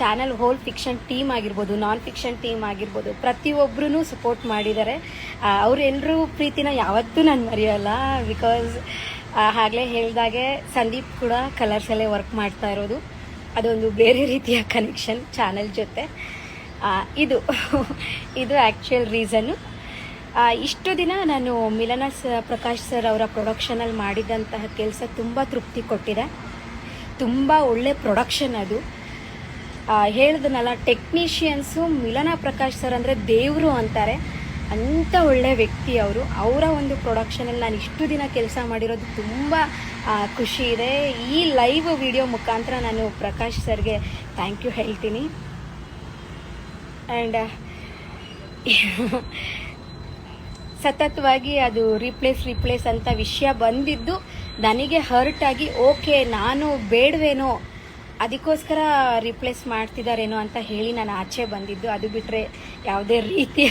ಚಾನಲ್ ಹೋಲ್ ಫಿಕ್ಷನ್ ಟೀಮ್ ಆಗಿರ್ಬೋದು ನಾನ್ ಫಿಕ್ಷನ್ ಟೀಮ್ ಆಗಿರ್ಬೋದು ಪ್ರತಿಯೊಬ್ಬರೂ ಸಪೋರ್ಟ್ ಮಾಡಿದ್ದಾರೆ. ಅವರೆಲ್ಲರೂ ಪ್ರೀತಿನ ಯಾವತ್ತೂ ನಾನು ಮರೆಯಲ್ಲ ಬಿಕಾಸ್ ಆಗಲೇ ಹೇಳಿದಾಗೆ ಸಂದೀಪ್ ಕೂಡ ಕಲರ್ಸಲ್ಲೇ ವರ್ಕ್ ಮಾಡ್ತಾ ಇರೋದು. ಅದೊಂದು ಬೇರೆ ರೀತಿಯ ಕನೆಕ್ಷನ್ ಚಾನಲ್ ಜೊತೆ. ಇದು ಇದು ಆ್ಯಕ್ಚುಯಲ್ ರೀಸನ್ನು ಇಷ್ಟು ದಿನ ನಾನು ಮಿಲನ ಪ್ರಕಾಶ್ ಸರ್ ಅವರ ಪ್ರೊಡಕ್ಷನಲ್ಲಿ ಮಾಡಿದಂತಹ ಕೆಲಸ ತುಂಬ ತೃಪ್ತಿ ಕೊಟ್ಟಿದೆ. ತುಂಬ ಒಳ್ಳೆ ಪ್ರೊಡಕ್ಷನ್ ಅದು. ಹೇಳಿದ್ನಲ್ಲ ಟೆಕ್ನಿಷಿಯನ್ಸು ಮಿಲನ ಪ್ರಕಾಶ್ ಸರ್ ಅಂದರೆ ದೇವರು ಅಂತಾರೆ. ಅಂಥ ಒಳ್ಳೆ ವ್ಯಕ್ತಿ ಅವರು. ಅವರ ಒಂದು ಪ್ರೊಡಕ್ಷನಲ್ಲಿ ನಾನು ಇಷ್ಟು ದಿನ ಕೆಲಸ ಮಾಡಿರೋದು ತುಂಬ ಖುಷಿ ಇದೆ. ಈ ಲೈವ್ ವಿಡಿಯೋ ಮುಖಾಂತರ ನಾನು ಪ್ರಕಾಶ್ ಸರ್ಗೆ ಥ್ಯಾಂಕ್ ಯು ಹೇಳ್ತೀನಿ. ಆ್ಯಂಡ್ ಸತತವಾಗಿ ಅದು ರೀಪ್ಲೇಸ್ ರೀಪ್ಲೇಸ್ ಅಂತ ವಿಷಯ ಬಂದಿದ್ದು, ನನಗೆ ಹರ್ಟ್ ಆಗಿ ಓಕೆ ನಾನು ಬೇಡವೇನೋ ಅದಕ್ಕೋಸ್ಕರ ರಿಪ್ಲೇಸ್ ಮಾಡ್ತಿದ್ದಾರೇನೋ ಅಂತ ಹೇಳಿ ನಾನು ಆಚೆ ಬಂದಿದ್ದು. ಅದು ಬಿಟ್ಟರೆ ಯಾವುದೇ ರೀತಿಯ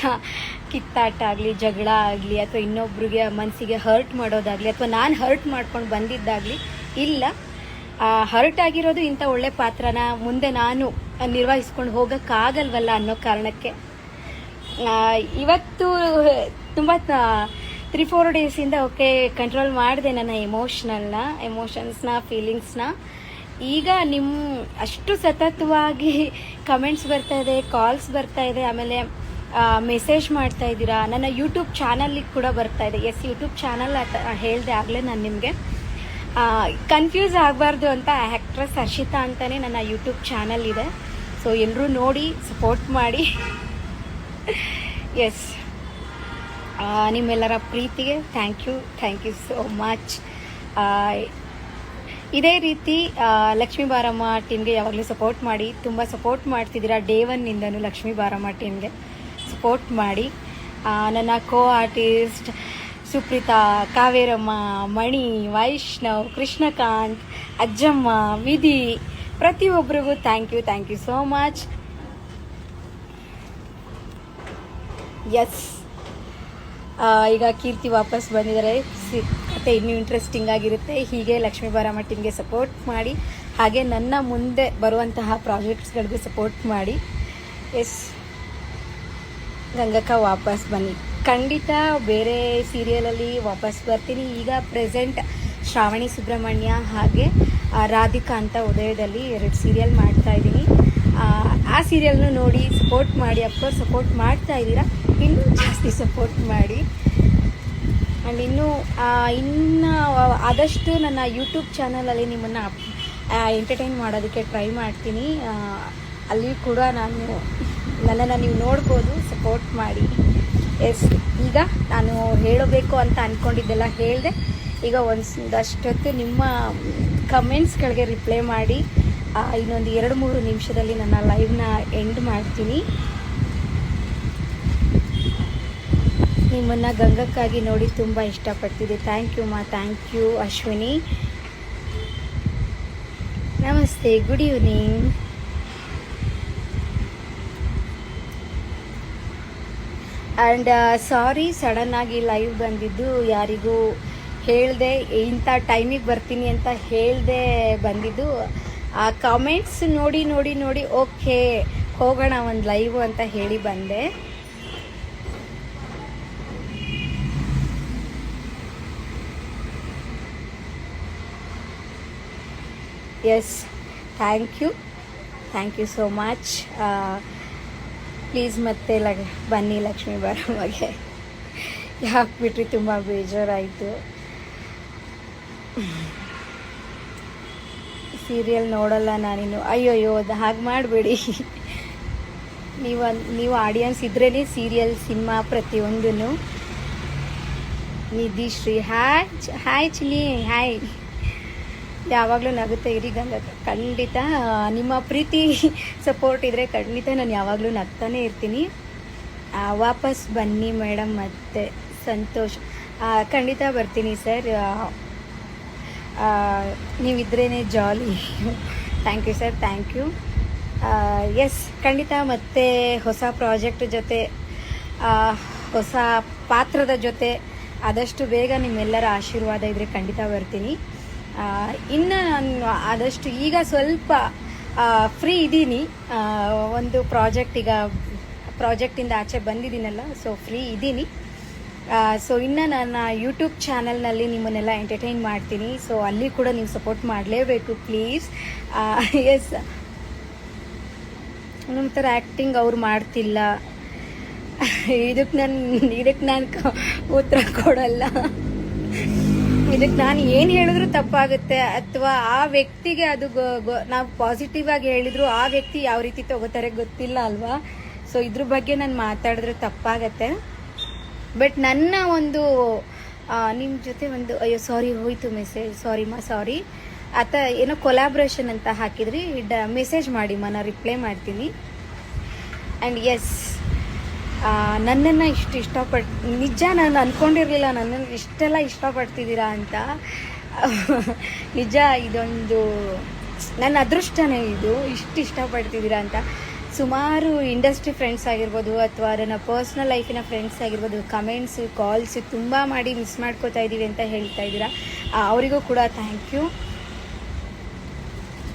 ಕಿತ್ತಾಟ ಆಗಲಿ, ಜಗಳ ಆಗಲಿ ಅಥವಾ ಇನ್ನೊಬ್ರಿಗೆ ಮನಸ್ಸಿಗೆ ಹರ್ಟ್ ಮಾಡೋದಾಗಲಿ ಅಥವಾ ನಾನು ಹರ್ಟ್ ಮಾಡ್ಕೊಂಡು ಬಂದಿದ್ದಾಗಲಿ ಇಲ್ಲ. ಹರ್ಟ್ ಆಗಿರೋದು ಇಂಥ ಒಳ್ಳೆ ಪಾತ್ರನ ಮುಂದೆ ನಾನು ನಿರ್ವಹಿಸ್ಕೊಂಡು ಹೋಗೋಕ್ಕಾಗಲ್ವಲ್ಲ ಅನ್ನೋ ಕಾರಣಕ್ಕೆ. ಇವತ್ತು ತುಂಬ ತ್ರೀ ಫೋರ್ ಡೇಸಿಂದ ಓಕೆ ಕಂಟ್ರೋಲ್ ಮಾಡಿದೆ ನನ್ನ ಎಮೋಷ್ನಲ್ನ ಎಮೋಷನ್ಸ್ನ ಫೀಲಿಂಗ್ಸ್ನ ಈಗ ನಿಮ್ಮ ಅಷ್ಟು ಸತತವಾಗಿ ಕಮೆಂಟ್ಸ್ ಬರ್ತಾ ಇದೆ ಕಾಲ್ಸ್ ಬರ್ತಾ ಇದೆ, ಆಮೇಲೆ ಮೆಸೇಜ್ ಮಾಡ್ತಾ ಇದ್ದೀರಾ? ನನ್ನ ಯೂಟ್ಯೂಬ್ ಚಾನಲ್ಲಿಗೆ ಕೂಡ ಬರ್ತಾ ಇದೆ. ಎಸ್ ಯೂಟ್ಯೂಬ್ ಚಾನಲ್ ಹೇಳಿದೆ ಆಗಲೇ ನಾನು ನಿಮಗೆ. ಕನ್ಫ್ಯೂಸ್ ಆಗಬಾರ್ದು ಅಂತ ಆ್ಯಕ್ಟ್ರೆಸ್ ಹರ್ಷಿತಾ ಅಂತಲೇ ನನ್ನ ಯೂಟ್ಯೂಬ್ ಚಾನಲ್ ಇದೆ. ಸೊ ಎಲ್ಲರೂ ನೋಡಿ ಸಪೋರ್ಟ್ ಮಾಡಿ. ಎಸ್ ನಿಮ್ಮೆಲ್ಲರ ಪ್ರೀತಿಗೆ thank you thank you so much ಇದೇ ರೀತಿ ಲಕ್ಷ್ಮೀ ಬಾರಮ್ಮ ಟೀಮ್ಗೆ ಯಾವಾಗಲೂ ಸಪೋರ್ಟ್ ಮಾಡಿ, ತುಂಬ ಸಪೋರ್ಟ್ ಮಾಡ್ತಿದ್ದೀರಾ ಡೇ ಒನ್ನಿಂದನೂ ಲಕ್ಷ್ಮೀ ಬಾರಮ್ಮ ಟೀಮ್ಗೆ ಸಪೋರ್ಟ್ ಮಾಡಿ. ನನ್ನ ಕೋ ಆರ್ಟಿಸ್ಟ್ ಸುಪ್ರೀತಾ, ಕಾವೇರಮ್ಮ, ಮಣಿ, ವೈಷ್ಣವ್, ಕೃಷ್ಣಕಾಂತ್, ಅಜ್ಜಮ್ಮ, ವಿಧಿ ಪ್ರತಿಯೊಬ್ಬರಿಗೂ thank you thank you so much yes ಈಗ ಕೀರ್ತಿ ವಾಪಸ್ ಬಂದಿದ್ದಾರೆ. ಸಿ ಕತೆ ಇನ್ನೂ ಇಂಟ್ರೆಸ್ಟಿಂಗ್ ಆಗಿರುತ್ತೆ. ಹೀಗೆ ಲಕ್ಷ್ಮೀ ಬಾರಾಮ ಟೀಮ್ಗೆ ಸಪೋರ್ಟ್ ಮಾಡಿ, ಹಾಗೆ ನನ್ನ ಮುಂದೆ ಬರುವಂತಹ ಪ್ರಾಜೆಕ್ಟ್ಸ್ಗಳಿಗೂ ಸಪೋರ್ಟ್ ಮಾಡಿ. ಎಸ್ ಗಂಗಕ್ಕ ವಾಪಸ್ ಬನ್ನಿ. ಖಂಡಿತ ಬೇರೆ ಸೀರಿಯಲಲ್ಲಿ ವಾಪಸ್ ಬರ್ತೀನಿ. ಈಗ ಪ್ರೆಸೆಂಟ್ ಶ್ರಾವಣಿ ಸುಬ್ರಹ್ಮಣ್ಯ ಹಾಗೆ ರಾಧಿಕಾ ಅಂತ ಉದಯದಲ್ಲಿ ಎರಡು ಸೀರಿಯಲ್ ಮಾಡ್ತಾ ಇದ್ದೀನಿ. ಆ, ಸೀರಿಯಲ್ನ ನೋಡಿ ಸಪೋರ್ಟ್ ಮಾಡಿ ಅಪ್ಪರ್ ಸಪೋರ್ಟ್ ಮಾಡ್ತಾ ಇದ್ದೀರಾ. ಇನ್ನೂ ಜಾಸ್ತಿ ಸಪೋರ್ಟ್ ಮಾಡಿ. ಆ್ಯಂಡ್ ಇನ್ನೂ ಇನ್ನು ಆದಷ್ಟು ನನ್ನ ಯೂಟ್ಯೂಬ್ ಚಾನಲಲ್ಲಿ ನಿಮ್ಮನ್ನು ಎಂಟರ್ಟೈನ್ ಮಾಡೋದಕ್ಕೆ ಟ್ರೈ ಮಾಡ್ತೀನಿ. ಅಲ್ಲಿ ಕೂಡ ನಾನು ನನ್ನನ್ನು ನೀವು ನೋಡ್ಬೋದು ಸಪೋರ್ಟ್ ಮಾಡಿ. ಎಸ್ ಈಗ ನಾನು ಹೇಳಬೇಕು ಅಂತ ಅಂದ್ಕೊಂಡಿದ್ದೆಲ್ಲ ಹೇಳಿದೆ. ಈಗ ಒಂದಷ್ಟೊತ್ತು ನಿಮ್ಮ ಕಮೆಂಟ್ಸ್ಗಳಿಗೆ ರಿಪ್ಲೈ ಮಾಡಿ. ಇನ್ನೊಂದು ಎರಡು ಮೂರು ನಿಮಿಷದಲ್ಲಿ ನನ್ನ ಲೈವ್ನ ಎಂಡ್ ಮಾಡ್ತೀನಿ. ನಿಮ್ಮನ್ನು ಗಂಗಕ್ಕಾಗಿ ನೋಡಿ ತುಂಬ ಇಷ್ಟಪಡ್ತಿದ್ದೆ. ಥ್ಯಾಂಕ್ ಯು ಮಾ. Thank you Ashwini. ನಮಸ್ತೆ ಗುಡ್ ಈವ್ನಿಂಗ್ ಆ್ಯಂಡ್ ಸಾರಿ ಸಡನ್ನಾಗಿ ಲೈವ್ ಬಂದಿದ್ದು ಯಾರಿಗೂ ಹೇಳಿದೆ, ಇಂಥ ಟೈಮಿಗೆ ಬರ್ತೀನಿ ಅಂತ ಹೇಳಿದೆ ಬಂದಿದ್ದು. ಆ ಕಾಮೆಂಟ್ಸ್ ನೋಡಿ ನೋಡಿ ನೋಡಿ ಓಕೆ ಹೋಗೋಣ ಒಂದು ಲೈವ್ ಅಂತ ಹೇಳಿ ಬಂದೆ. Yes thank you thank you so much please ಮತ್ತೆ ಲಗ್, ಬನ್ನಿ ಲಕ್ಷ್ಮೀ ಬಾರಮ್ಮಗೆ ಯಾಕೆ ಬಿಟ್ರಿ ತುಂಬ ಬೇಜಾರಾಯಿತು. ಸೀರಿಯಲ್ ನೋಡಲ್ಲ ನಾನಿನ್ನು. ಅಯ್ಯೋಯ್ಯೋ, ಅದು ಹಾಗೆ ಮಾಡಬೇಡಿ. ನೀವು ನೀವು ಆಡಿಯನ್ಸ್ ಇದ್ರೇ ಸೀರಿಯಲ್, ಸಿನಿಮಾ ಪ್ರತಿಯೊಂದೂ ನಿಧಿಶ್ರೀ ಹಾಯ್ ಹಾಯ್ ಚಿಲಿ ಹಾಯ್. ಯಾವಾಗಲೂ ನಗುತ್ತೆ ಇರಿ ಗಂಗ. ಖಂಡಿತ, ನಿಮ್ಮ ಪ್ರೀತಿ ಸಪೋರ್ಟ್ ಇದ್ದರೆ ಖಂಡಿತ ನಾನು ಯಾವಾಗಲೂ ನಗ್ತಾನೆ ಇರ್ತೀನಿ. ವಾಪಸ್ ಬನ್ನಿ ಮೇಡಮ್ ಮತ್ತೆ. ಸಂತೋಷ. ಖಂಡಿತ ಬರ್ತೀನಿ sir. ನೀವಿದ್ರೇ jolly. Thank you sir thank you yes ಖಂಡಿತ ಮತ್ತೆ ಹೊಸ ಪ್ರಾಜೆಕ್ಟ್ ಜೊತೆ ಹೊಸ ಪಾತ್ರದ ಜೊತೆ ಆದಷ್ಟು ಬೇಗ ನಿಮ್ಮೆಲ್ಲರ ಆಶೀರ್ವಾದ ಇದ್ದರೆ ಖಂಡಿತ ಬರ್ತೀನಿ. ಇನ್ನು ನಾನು ಆದಷ್ಟು ಈಗ ಸ್ವಲ್ಪ ಫ್ರೀ ಇದ್ದೀನಿ. ಒಂದು ಪ್ರಾಜೆಕ್ಟ್ ಈಗ, ಪ್ರಾಜೆಕ್ಟಿಂದ ಆಚೆ ಬಂದಿದ್ದೀನಲ್ಲ ಸೊ ಫ್ರೀ ಇದ್ದೀನಿ. ಸೊ ಇನ್ನು ನನ್ನ ಯೂಟ್ಯೂಬ್ ಚಾನಲ್ನಲ್ಲಿ ನಿಮ್ಮನ್ನೆಲ್ಲ ಎಂಟರ್ಟೈನ್ ಮಾಡ್ತೀನಿ. ಸೊ ಅಲ್ಲಿ ಕೂಡ ನೀವು ಸಪೋರ್ಟ್ ಮಾಡಲೇಬೇಕು ಪ್ಲೀಸ್ ಎಸ್ ಒಂದೊಂದು ಥರ ಆ್ಯಕ್ಟಿಂಗ್ ಅವ್ರು ಮಾಡ್ತಿಲ್ಲ. ಇದಕ್ಕೆ ನಾನು ಇದಕ್ಕೆ ನಾನು ಉತ್ತರ ಕೊಡಲ್ಲ. ಇದಕ್ಕೆ ನಾನು ಏನು ಹೇಳಿದ್ರು ತಪ್ಪಾಗುತ್ತೆ. ಅಥವಾ ಆ ವ್ಯಕ್ತಿಗೆ ಅದು ನಾವು ಪಾಸಿಟಿವ್ ಆಗಿ ಹೇಳಿದ್ರು ಆ ವ್ಯಕ್ತಿ ಯಾವ ರೀತಿ ತಗೋತಾರೆ ಗೊತ್ತಿಲ್ಲ ಅಲ್ವಾ? ಸೊ ಇದ್ರ ಬಗ್ಗೆ ನಾನು ಮಾತಾಡಿದ್ರೆ ತಪ್ಪಾಗತ್ತೆ. ಬಟ್ ನನ್ನ ಒಂದು ನಿಮ್ಮ ಜೊತೆ ಒಂದು, ಅಯ್ಯೋ ಸಾರಿ ಹೋಯ್ತು ಮೆಸೇಜ್ ಸಾರಿ ಮಾ ಸಾರಿ ಆತ ಏನೋ ಕೊಲಾಬ್ರೇಷನ್ ಅಂತ ಹಾಕಿದ್ರಿ ಡ ಮೆಸೇಜ್ ಮಾಡಿ ಮನ ರಿಪ್ಲೈ ಮಾಡ್ತೀನಿ. ಆ್ಯಂಡ್ ಎಸ್ ನನ್ನನ್ನು ಇಷ್ಟು ಇಷ್ಟಪಟ್ ನಿಜ ನಾನು ಅಂದ್ಕೊಂಡಿರಲಿಲ್ಲ ನನ್ನನ್ನು ಇಷ್ಟೆಲ್ಲ ಇಷ್ಟಪಡ್ತಿದ್ದೀರಾ ಅಂತ. ನಿಜ ಇದೊಂದು, ನನ್ನ ಅದೃಷ್ಟನೇ ಇದು, ಇಷ್ಟು ಇಷ್ಟಪಡ್ತಿದ್ದೀರಾ ಅಂತ. ಸುಮಾರು ಇಂಡಸ್ಟ್ರಿ ಫ್ರೆಂಡ್ಸ್ ಆಗಿರ್ಬೋದು ಅಥವಾ ನನ್ನ ಪರ್ಸ್ನಲ್ ಲೈಫಿನ ಫ್ರೆಂಡ್ಸ್ ಆಗಿರ್ಬೋದು ಕಮೆಂಟ್ಸು ಕಾಲ್ಸು ತುಂಬ ಮಾಡಿ ಮಿಸ್ ಮಾಡ್ಕೋತಾ ಇದ್ದೀವಿ ಅಂತ ಹೇಳ್ತಾ ಇದ್ದೀರಾ. ಅವರಿಗೂ ಕೂಡ thank you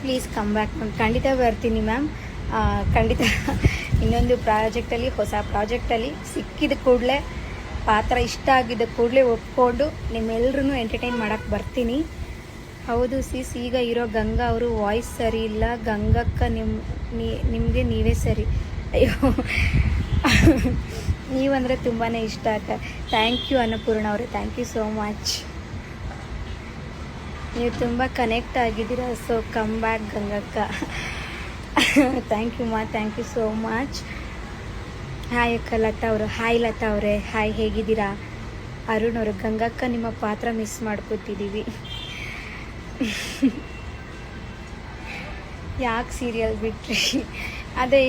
please come back ಖಂಡಿತ ಬರ್ತೀನಿ ಮ್ಯಾಮ್ ಖಂಡಿತ ಇನ್ನೊಂದು ಪ್ರಾಜೆಕ್ಟಲ್ಲಿ ಹೊಸ ಪ್ರಾಜೆಕ್ಟಲ್ಲಿ ಸಿಕ್ಕಿದ ಕೂಡಲೇ, ಪಾತ್ರ ಇಷ್ಟ ಆಗಿದ್ದ ಕೂಡಲೇ ಒಪ್ಕೊಂಡು ನಿಮ್ಮೆಲ್ಲರೂ ಎಂಟರ್ಟೈನ್ ಮಾಡೋಕ್ಕೆ ಬರ್ತೀನಿ. ಹೌದು ಸಿಸ್ ಈಗ ಇರೋ ಗಂಗಾ ಅವರು ವಾಯ್ಸ್ ಸರಿ ಇಲ್ಲ. ಗಂಗಕ್ಕ ನಿಮ್ಮ ನಿಮಗೆ ನೀವೇ ಸರಿ. ಅಯ್ಯೋ. ನೀವಂದರೆ ತುಂಬಾ ಇಷ್ಟ ಅಕ್ಕ. ಥ್ಯಾಂಕ್ ಯು ಅನ್ನಪೂರ್ಣ ಅವರು. ಥ್ಯಾಂಕ್ ಯು ಸೋ ಮಚ್ ನೀವು ತುಂಬ ಕನೆಕ್ಟ್ ಆಗಿದ್ದೀರಾ. So come back ಗಂಗಕ್ಕ. Thank you ಮಾ. Thank you so much hi ಅಕ್ಕ ಲತಾ ಅವರು. ಹಾಯ್ ಲತಾ ಅವರೇ. ಹಾಯ್ ಹೇಗಿದ್ದೀರಾ? ಅರುಣ್ ಅವರು, ಗಂಗಕ್ಕ ನಿಮ್ಮ ಪಾತ್ರ ಮಿಸ್ ಮಾಡ್ಕೋತಿದ್ದೀವಿ. ಯಾಕೆ ಸೀರಿಯಲ್ ಬಿಟ್ರಿ? ಅದೇ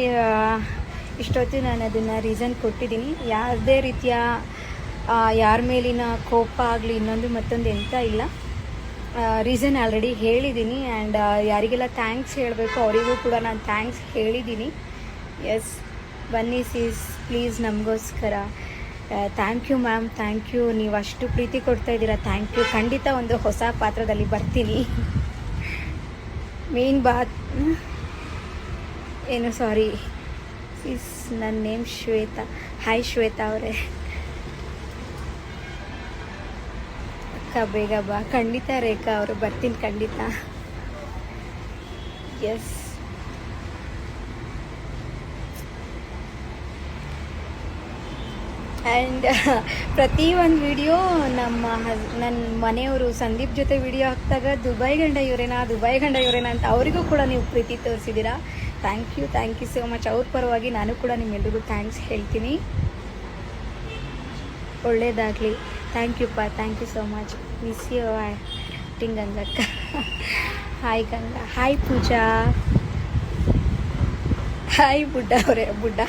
ಇಷ್ಟೊತ್ತು ನಾನು ಅದನ್ನು ರೀಸನ್ ಕೊಟ್ಟಿದ್ದೀನಿ. ಯಾವುದೇ ರೀತಿಯ ಯಾರ ಮೇಲಿನ ಕೋಪ ಆಗಲಿ, ಇನ್ನೊಂದು ಮತ್ತೊಂದು ಎಂತ ಇಲ್ಲ. ರೀಸನ್ ಆಲ್ರೆಡಿ ಹೇಳಿದ್ದೀನಿ ಆ್ಯಂಡ್ ಯಾರಿಗೆಲ್ಲ ಥ್ಯಾಂಕ್ಸ್ ಹೇಳಬೇಕು ಅವರಿಗೂ ಕೂಡ ನಾನು ಥ್ಯಾಂಕ್ಸ್ ಹೇಳಿದ್ದೀನಿ. ಎಸ್ ಬನ್ನಿ ಸೀಸ್ ಪ್ಲೀಸ್ ನಮಗೋಸ್ಕರ. Thank you ma'am thank you ನೀವು ಅಷ್ಟು ಪ್ರೀತಿ ಕೊಡ್ತಾ ಇದ್ದೀರಾ. ಥ್ಯಾಂಕ್ ಯು ಖಂಡಿತ ಒಂದು ಹೊಸ ಪಾತ್ರದಲ್ಲಿ ಬರ್ತೀನಿ. ಮೇನ್ ಬಾತ್, ಏನು ಸಾರಿ ಇಸ್ ನನ್ನ ನೇಮ್ ಶ್ವೇತಾ. ಹಾಯ್ ಶ್ವೇತಾ ಅವರೇ. ಅಕ್ಕ, ಬೇಗ ಬಾ. ಖಂಡಿತ, ರೇಖಾ ಅವರು ಬರ್ತೀನಿ, ಖಂಡಿತ. ಎಸ್ ಆ್ಯಂಡ್ ಪ್ರತಿ ಒಂದು ವಿಡಿಯೋ ನಮ್ಮ ಹಸ್ ನನ್ನ ಮನೆಯವರು ಸಂದೀಪ್ ಜೊತೆ ವಿಡಿಯೋ ಹಾಕಿದಾಗ ದುಬೈ ಗಂಡ ಇವರೇನಾ ದುಬೈ ಗಂಡ ಇವರೇನಾ ಅಂತ ಅವರಿಗೂ ಕೂಡ ನೀವು ಪ್ರೀತಿ ತೋರಿಸಿದ್ದೀರಾ thank you thank you so much ಅವ್ರ ಪರವಾಗಿ ನಾನು ಕೂಡ ನಿಮ್ಮೆಲ್ರಿಗೂ ಥ್ಯಾಂಕ್ಸ್ ಹೇಳ್ತೀನಿ. ಒಳ್ಳೆಯದಾಗಲಿ ಥ್ಯಾಂಕ್ ಯು ಪಾ thank you so much miss you acting ಗಂಗಕ್ಕ. Hi Ganga hi Pooja. Hi ಬುಡ್ಡ ಅವರೇ, ಬುಡ್ಡ.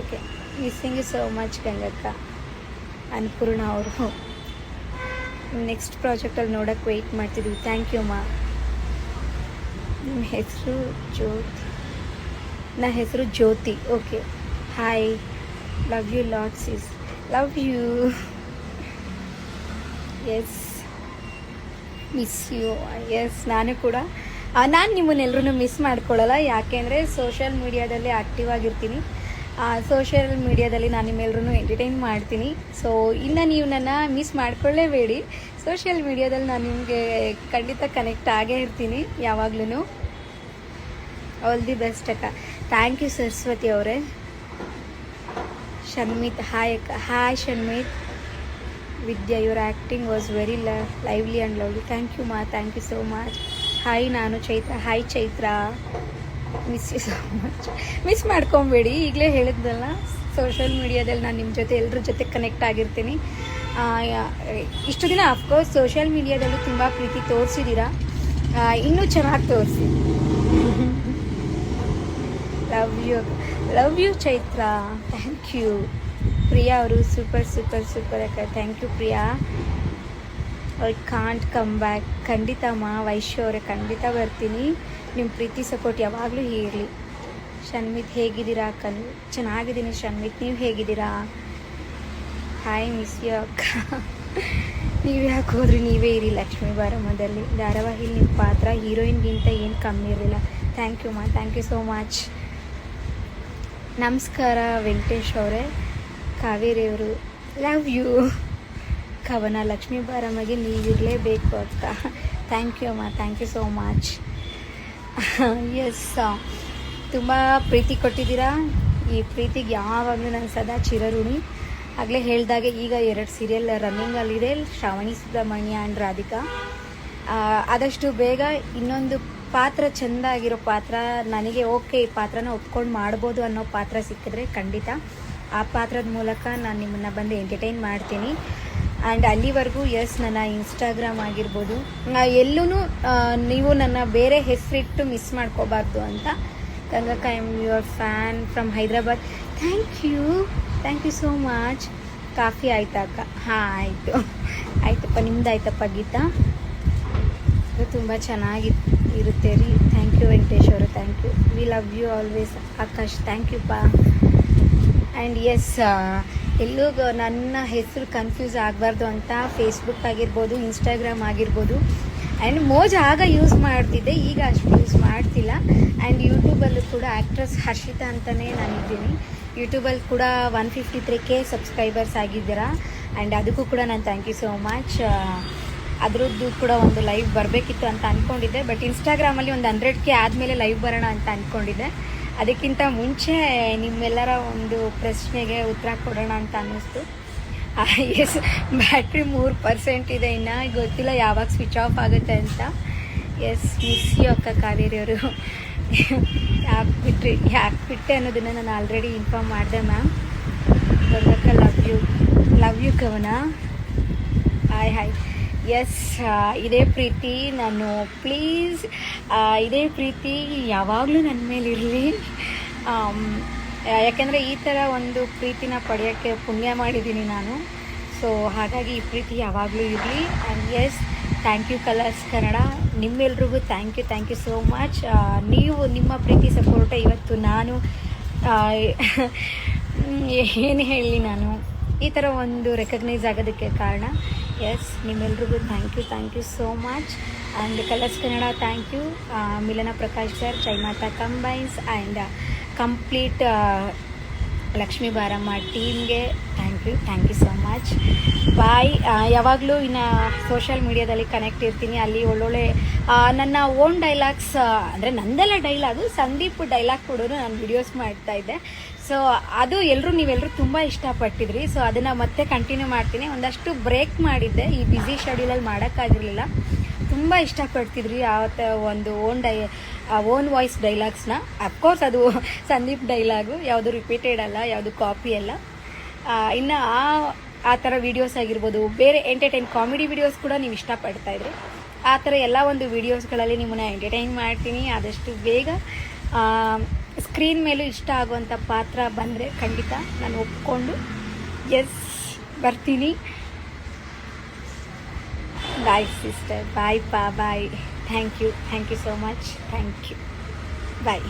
Okay missing you so much ಗಂಗಕ್ಕ Annapurna ಅವರು ನೆಕ್ಸ್ಟ್ ಪ್ರಾಜೆಕ್ಟಲ್ಲಿ ನೋಡೋಕ್ಕೆ ವೆಯ್ಟ್ ಮಾಡ್ತಿದ್ವಿ ಥ್ಯಾಂಕ್ ಯು ಮಾ ನಿಮ್ಮ ಹೆಸರು ಜ್ಯೋತಿ ನನ್ನ ಹೆಸರು Jyothi okay hi love you lots is love you yes miss you yes ನಾನು ಕೂಡ ನಾನು ನಿಮ್ಮನ್ನೆಲ್ಲರೂ ಮಿಸ್ ಮಾಡ್ಕೊಳ್ಳಲ್ಲ ಯಾಕೆಂದರೆ ಸೋಷಿಯಲ್ ಮೀಡಿಯಾದಲ್ಲಿ ಆ್ಯಕ್ಟಿವ್ ಆಗಿರ್ತೀನಿ. ಸೋಷಿಯಲ್ ಮೀಡಿಯಾದಲ್ಲಿ ನಾನು ನಿಮ್ಮೆಲ್ಲರೂ ಎಂಟರ್ಟೈನ್ ಮಾಡ್ತೀನಿ. ಸೊ ಇನ್ನು ನೀವು ನನ್ನ ಮಿಸ್ ಮಾಡ್ಕೊಳ್ಳೇಬೇಡಿ. ಸೋಷಿಯಲ್ ಮೀಡಿಯಾದಲ್ಲಿ ನಾನು ನಿಮಗೆ ಖಂಡಿತ ಕನೆಕ್ಟ್ ಆಗೇ ಇರ್ತೀನಿ ಯಾವಾಗ್ಲೂ ಆಲ್ ದಿ ಬೆಸ್ಟ್ ಅಕ್ಕ. ಥ್ಯಾಂಕ್ ಯು ಸರಸ್ವತಿ ಅವರೇ. ಶನ್ಮಿತ್ ಹಾಯ್ ಅಕ್ಕ. Hi Shanmith Vidya your acting was very ಲ lively and lovely thank you ಮಾ thank you so much hi ನಾನು Chaitra. Hi Chaitra. Miss miss ಮಾಡ್ಕೊಬೇಡಿ. ಈಗಲೇ ಹೇಳಿದ್ನಲ್ಲ ಸೋಷಿಯಲ್ ಮೀಡಿಯಾದಲ್ಲಿ ನಾನು ನಿಮ್ಮ ಜೊತೆ ಎಲ್ಲರ ಜೊತೆ ಕನೆಕ್ಟ್ ಆಗಿರ್ತೀನಿ. ಇಷ್ಟು ದಿನ ಅಫ್ಕೋರ್ಸ್ ಸೋಷಿಯಲ್ ಮೀಡಿಯಾದಲ್ಲೂ ತುಂಬ ಪ್ರೀತಿ ತೋರಿಸಿದ್ದೀರಾ ಇನ್ನೂ ಚೆನ್ನಾಗಿ ತೋರಿಸಿ. Love you love you Chaitra. Thank you Priya ಅವರು ಸೂಪರ್ ಸೂಪರ್ ಸೂಪರ್ ಅಕ್ಕ thank you Priya. I can't come back. ಖಂಡಿತ ಮಾ, ವೈಶ್ಯ ಅವರೇ, ಖಂಡಿತ ಬರ್ತೀನಿ. ನಿಮ್ಮ ಪ್ರೀತಿ ಸಪೋರ್ಟ್ ಯಾವಾಗಲೂ ಇರಲಿ. ಶನ್ಮಿತ್ ಹೇಗಿದ್ದೀರಾ ಕನ್ ಚೆನ್ನಾಗಿದ್ದೀನಿ ಶನ್ಮಿತ್ ನೀವು ಹೇಗಿದ್ದೀರಾ? ಹಾಯ್ ಮಿಸ್ ಯು ಅಕ್ಕ. ನೀವು ಯಾಕೆ ಹೋದ್ರಿ? ನೀವೇ ಇರಿ ಲಕ್ಷ್ಮೀ ಬಾರಮ್ಮದಲ್ಲಿ. ಧಾರಾವಾಹಿ ನಿಮ್ಮ ಪಾತ್ರ ಹೀರೋಯಿನ್ಗಿಂತ ಏನು ಕಮ್ಮಿ ಇರಲಿಲ್ಲ. ಥ್ಯಾಂಕ್ ಯು ಮಾ. ಥ್ಯಾಂಕ್ ಯು ಸೋ ಮಚ್ ನಮಸ್ಕಾರ ವೆಂಕಟೇಶ್ ಅವರೇ. ಕಾವೇರಿ ಅವರು ಲವ್ ಯು ಕವನ, ಲಕ್ಷ್ಮೀ ಬಾರಮ್ಮಗೆ ನೀವಿರಲೇಬೇಕು ಅಂತ. ಥ್ಯಾಂಕ್ ಯು ಅಮ್ಮ. Thank you so much yes ತುಂಬ ಪ್ರೀತಿ ಕೊಟ್ಟಿದ್ದೀರಾ? ಈ ಪ್ರೀತಿಗೆ ಯಾವಾಗಲೂ ನಾನು ಸದಾ ಚಿರಋಣಿ. ಆಗಲೇ ಹೇಳಿದಾಗೆ ಈಗ ಎರಡು ಸೀರಿಯಲ್ ರನ್ನಿಂಗಲ್ಲಿದೆ ಶ್ರಾವಣಿ, ಸುಬ್ರಹ್ಮಣ್ಯ ಆ್ಯಂಡ್ ರಾಧಿಕಾ. ಆದಷ್ಟು ಬೇಗ ಇನ್ನೊಂದು ಪಾತ್ರ ಚೆಂದ ಆಗಿರೋ ಪಾತ್ರ, ನನಗೆ ಓಕೆ ಈ ಪಾತ್ರನ ಒಪ್ಕೊಂಡು ಮಾಡ್ಬೋದು ಅನ್ನೋ ಪಾತ್ರ ಸಿಕ್ಕಿದ್ರೆ ಖಂಡಿತ ಆ ಪಾತ್ರದ ಮೂಲಕ ನಾನು ನಿಮ್ಮನ್ನು ಬಂದು ಎಂಟರ್ಟೈನ್ ಮಾಡ್ತೀನಿ. ಆ್ಯಂಡ್ ಅಲ್ಲಿವರೆಗೂ ಎಸ್ ನನ್ನ ಇನ್ಸ್ಟಾಗ್ರಾಮ್ ಆಗಿರ್ಬೋದು. ಎಲ್ಲೂ ನೀವು ನನ್ನ ಬೇರೆ ಹೆಸರಿಟ್ಟು ಮಿಸ್ ಮಾಡ್ಕೋಬಾರ್ದು ಅಂತ. ಗಂಗಕ್ಕ I am your fan from Hyderabad. Thank you thank you so much coffee ಆಯ್ತಾ, ಅಕ್ಕ? ಹಾಂ, ಆಯಿತು. ಆಯ್ತಪ್ಪ ನಿಮ್ದು ಆಯ್ತಪ್ಪ ಗೀತಾ? ಇದು ತುಂಬ ಚೆನ್ನಾಗಿ ಇರುತ್ತೆ ರೀ. Thank you Venkatesh thank you we love you always Akash. Thank you ಪಾ ಆ್ಯಂಡ್ ಎಸ್ ಎಲ್ಲೂ ನನ್ನ ಹೆಸರು ಕನ್ಫ್ಯೂಸ್ ಆಗಬಾರ್ದು ಅಂತ ಫೇಸ್ಬುಕ್ ಆಗಿರ್ಬೋದು ಇನ್ಸ್ಟಾಗ್ರಾಮ್ ಆಗಿರ್ಬೋದು. ಆ್ಯಂಡ್ ಮೋಜ್ ಆಗ ಯೂಸ್ ಮಾಡ್ತಿದ್ದೆ, ಈಗ ಅಷ್ಟು ಯೂಸ್ ಮಾಡ್ತಿಲ್ಲ. ಆ್ಯಂಡ್ ಯೂಟ್ಯೂಬಲ್ಲೂ ಕೂಡ ಆ್ಯಕ್ಟ್ರೆಸ್ ಹರ್ಷಿತಾ ಅಂತಲೇ ನಾನಿದ್ದೀನಿ. ಯೂಟ್ಯೂಬಲ್ಲಿ ಕೂಡ one fifty three K subscribers ಆಗಿದ್ದೀರಾ? ಆ್ಯಂಡ್ ಅದಕ್ಕೂ ಕೂಡ ನಾನು ಥ್ಯಾಂಕ್ ಯು ಸೋ ಮಚ್ ಅದರದ್ದು ಕೂಡ ಒಂದು ಲೈವ್ ಬರಬೇಕಿತ್ತು ಅಂತ ಅಂದ್ಕೊಂಡಿದ್ದೆ ಬಟ್ ಇನ್ಸ್ಟಾಗ್ರಾಮಲ್ಲಿ ಒಂದು ಹಂಡ್ರೆಡ್ ಕೆ ಆದಮೇಲೆ ಲೈವ್ ಬರೋಣ ಅಂತ ಅಂದ್ಕೊಂಡಿದ್ದೆ ಅದಕ್ಕಿಂತ ಮುಂಚೆ ನಿಮ್ಮೆಲ್ಲರ ಒಂದು ಪ್ರಶ್ನೆಗೆ ಉತ್ತರ ಕೊಡೋಣ ಅಂತ ಅನ್ನಿಸ್ತು. ಎಸ್ ಬ್ಯಾಟ್ರಿ ಮೂರು ಪರ್ಸೆಂಟ್ ಇದೆ ಇನ್ನು. ಗೊತ್ತಿಲ್ಲ ಯಾವಾಗ ಸ್ವಿಚ್ ಆಫ್ ಆಗುತ್ತೆ ಅಂತ. ಎಸ್ ಮಿಸ್ ಯು ಅಕ್ಕ ಕಾವೇರಿ ಅವರು. ಯಾಕೆ ಬಿಟ್ರಿ ಯಾಕೆ ಬಿಟ್ಟೆ ಅನ್ನೋದನ್ನು ನಾನು ಆಲ್ರೆಡಿ ಇನ್ಫಾರ್ಮ್ ಮಾಡಿದೆ ma'am ಗಂಗಕ್ಕ love you love you Kavana. Hi hi yes ಇದೇ ಪ್ರೀತಿ. ನಾನು ಪ್ಲೀಸ್ ಇದೇ ಪ್ರೀತಿ ಯಾವಾಗಲೂ ನನ್ನ ಮೇಲೆ ಇರಲಿ. ಯಾಕೆಂದರೆ ಈ ಥರ ಒಂದು ಪ್ರೀತಿನ ಪಡೆಯೋಕ್ಕೆ ಪುಣ್ಯ ಮಾಡಿದ್ದೀನಿ ನಾನು. ಸೊ ಹಾಗಾಗಿ ಈ ಪ್ರೀತಿ ಯಾವಾಗಲೂ ಇರಲಿ. And yes thank you Colors Kannada. ನಿಮ್ಮೆಲ್ರಿಗೂ thank you thank you so much ನೀವು ನಿಮ್ಮ ಪ್ರೀತಿ ಸಪೋರ್ಟ ಇವತ್ತು ನಾನು ಏನು ಹೇಳಲಿ ನಾನು? ಈ ಥರ ಒಂದು ರೆಕಗ್ನೈಸ್ ಆಗೋದಕ್ಕೆ ಕಾರಣ. ಎಸ್ ನಿಮ್ಮೆಲ್ರಿಗೂ thank you thank you so much and colours Kannada thank you ಮಿಲನ Prakash sir Jai Mata combines and complete Lakshmi Baramma ಟೀಮ್ಗೆ thank you thank you so much bye ಯಾವಾಗಲೂ ಇನ್ನು ಸೋಷಿಯಲ್ ಮೀಡಿಯಾದಲ್ಲಿ ಕನೆಕ್ಟ್ ಇರ್ತೀನಿ. ಅಲ್ಲಿ ಒಳ್ಳೊಳ್ಳೆ ನನ್ನ ಓನ್ ಡೈಲಾಗ್ಸ್ ಅಂದರೆ ನಂದೆಲ್ಲ ಡೈಲಾಗು ಸಂದೀಪ್ ಡೈಲಾಗ್ ಕೂಡ ನಾನು ವಿಡಿಯೋಸ್ ಮಾಡ್ತಾ ಇದ್ದೆ. ಸೊ ಅದು ಎಲ್ಲರೂ ನೀವೆಲ್ಲರೂ ತುಂಬ ಇಷ್ಟಪಟ್ಟಿದ್ರಿ. ಸೊ ಅದನ್ನು ಮತ್ತೆ ಕಂಟಿನ್ಯೂ ಮಾಡ್ತೀನಿ. ಒಂದಷ್ಟು ಬ್ರೇಕ್ ಮಾಡಿದ್ದೆ. ಈ ಬ್ಯುಸಿ ಶೆಡ್ಯೂಲಲ್ಲಿ ಮಾಡೋಕ್ಕಾಗಿರಲಿಲ್ಲ. ತುಂಬ ಇಷ್ಟಪಡ್ತಿದ್ರಿ ಆವತ್ತ ಒಂದು ಓನ್ ಡೈ ಓನ್ ವಾಯ್ಸ್ ಡೈಲಾಗ್ಸ್ನ ಅಫ್ಕೋರ್ಸ್ ಅದು ಸಂದೀಪ್ ಡೈಲಾಗು ಯಾವುದು ರಿಪೀಟೆಡ್ ಅಲ್ಲ, ಯಾವುದು ಕಾಪಿ ಅಲ್ಲ. ಇನ್ನು ಆ ಆ ಥರ ವೀಡಿಯೋಸ್ ಆಗಿರ್ಬೋದು, ಬೇರೆ ಎಂಟರ್ಟೈನ್ ಕಾಮಿಡಿ ವಿಡಿಯೋಸ್ ಕೂಡ ನೀವು ಇಷ್ಟಪಡ್ತಾ ಇದ್ರಿ. ಆ ಥರ ಎಲ್ಲ ಒಂದು ವೀಡಿಯೋಸ್ಗಳಲ್ಲಿ ನಿಮ್ಮನ್ನ ಎಂಟರ್ಟೈನ್ ಮಾಡ್ತೀನಿ. ಆದಷ್ಟು ಬೇಗ ಸ್ಕ್ರೀನ್ ಮೇಲೂ ಇಷ್ಟ ಆಗುವಂಥ ಪಾತ್ರ ಬಂದರೆ ಖಂಡಿತ ನಾನು ಒಪ್ಕೊಂಡು ಎಸ್ ಬರ್ತೀನಿ. ಬಾಯ್ ಸಿಸ್ಟರ್ ಬಾಯ್ ಪಾ bye thank you thank you so much thank you bye